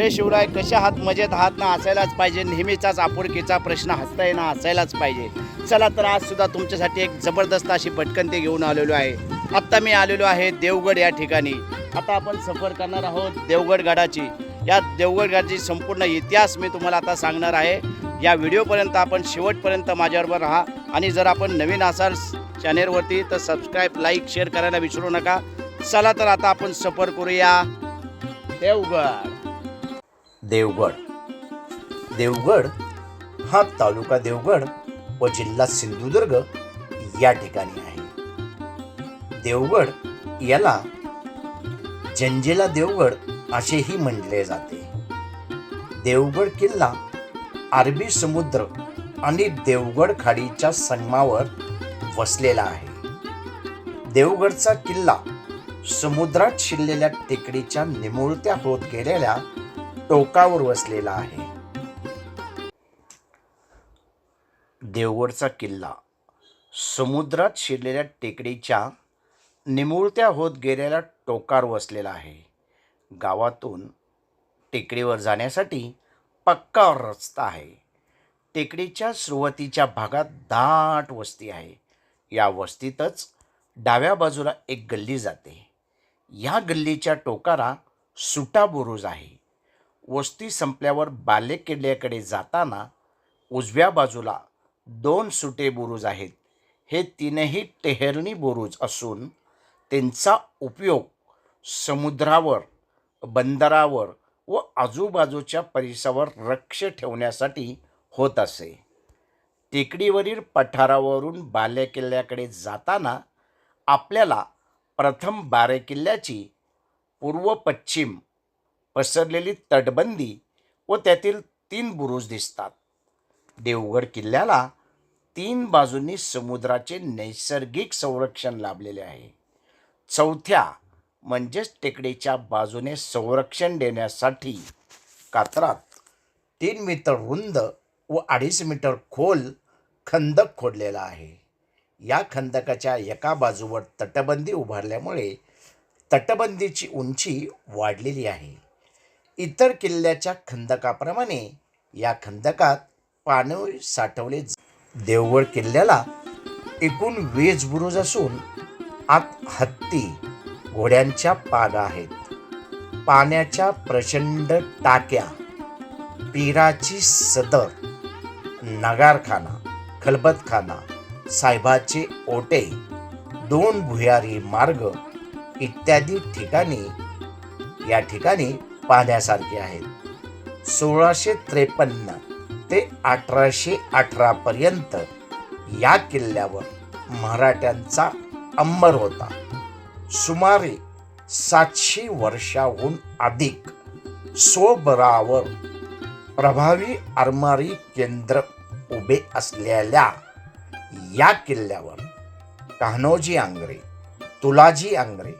जय शिवराय कशा हात मजेत हात ना? असायलाच पाहिजे. नेहमीचाच आपुलकीचा प्रश्न हसता येणं असायलाच पाहिजे. चला तर आज सुद्धा तुमच्यासाठी एक जबरदस्त अशी भटकंती घेऊन आलेलो आहे. आत्ता मी आलेलो आहे देवगड या ठिकाणी. आता आपण सफर करणार आहोत देवगड गडाची. या देवगड गडाची संपूर्ण इतिहास मी तुम्हाला आता सांगणार आहे. या व्हिडिओपर्यंत आपण शेवटपर्यंत माझ्याबरोबर राहा. आणि जर आपण नवीन असाल चॅनेलवरती तर सबस्क्राईब लाईक शेअर करायला विसरू नका. चला तर आता आपण सफर करूया देवगड. देवगड. देवगड हा तालुका देवगड व जिल्हा सिंधुदुर्ग या ठिकाणी आहे. देवगड याला जंजिला देवगड असेही म्हटले जाते. देवगड किल्ला अरबी समुद्र आणि देवगड खाडीच्या संगमावर वसलेला आहे. देवगडचा किल्ला समुद्रात शिरलेल्या टेकडीच्या निमुळत्या होत गेलेल्या टोकावर वसलेला आहे. देवगडचा किल्ला. समुद्रात शिरलेल्या टेकडीच्या निमुळत्या होत गेलेल्या टोकावर वसलेला आहे. गावातून टेकडीवर जाण्यासाठी पक्का रस्ता आहे. टेकडीच्या सुरुवातीच्या भागात दाट वस्ती आहे. या वस्तीतच डाव्या बाजूला एक गल्ली जाते. या गल्लीच्या टोकारा सुटा बुरुज आहे. वस्ती संपल्यावर बाले किल्ल्याकडे जाताना उजव्या बाजूला दोन सुटे बुरुज आहेत. हे तीनही टेहरणी बुरुज असून त्यांचा उपयोग समुद्रावर बंदरावर व आजूबाजूच्या परिसरावर रक्ष ठेवण्यासाठी होत असे. टेकडीवरील पठारावरून बाले किल्ल्याकडे जाताना आपल्याला प्रथम बारे किल्ल्याची पूर्व पश्चिम पसरलेली तटबंदी व त्यातील तीन बुरुज दिसतात. देवगड किल्ल्याला तीन बाजूंनी समुद्राचे नैसर्गिक संरक्षण लाभलेले आहे. चौथ्या म्हणजेच टेकडीच्या बाजूने संरक्षण देण्यासाठी कात्रात तीन मीटर रुंद व अडीच मीटर खोल खंदक खोदलेला आहे. या खंदकाच्या एका बाजूवर तटबंदी उभारल्यामुळे तटबंदीची उंची वाढलेली आहे. इतर किल्ल्याच्या खंदकाप्रमाणे या खंदकात पाणी साठवले देवगड किल्ल्याला एकूण वीज बुरुज असून आत हत्ती घोड्यांच्या पागा आहेत. पाण्याच्या प्रचंड टाक्या पीराची सदर नगारखाना खलबतखाना साहेबाचे ओटे दोन भुयारी मार्ग इत्यादी ठिकाणी या ठिकाणी पाहण्यासारखे आहेत. सोळाशे त्रेपन्न ते अठराशे अठरा पर्यंत या किल्ल्यावर मराठ्यांचा अंबर होता. सुमारे सातशे वर्षाहून अधिक सोबरावर प्रभावी आरमारी केंद्र उभे असलेल्या या किल्ल्यावर कान्होजी आंग्रे तुलाजी आंग्रे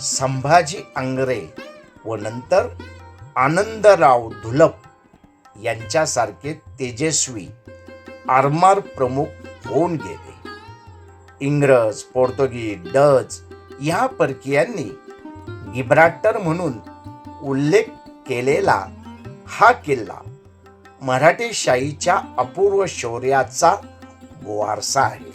संभाजी आंग्रे व नंतर आनंदराव धुलप यांच्यासारखे तेजस्वी आरमार प्रमुख होऊन गेले. इंग्रज पोर्तुगीज डच या परकीयांनी गिब्राटर म्हणून उल्लेख केलेला हा किल्ला मराठेशाहीच्या अपूर्व शौर्याचा वारसा आहे.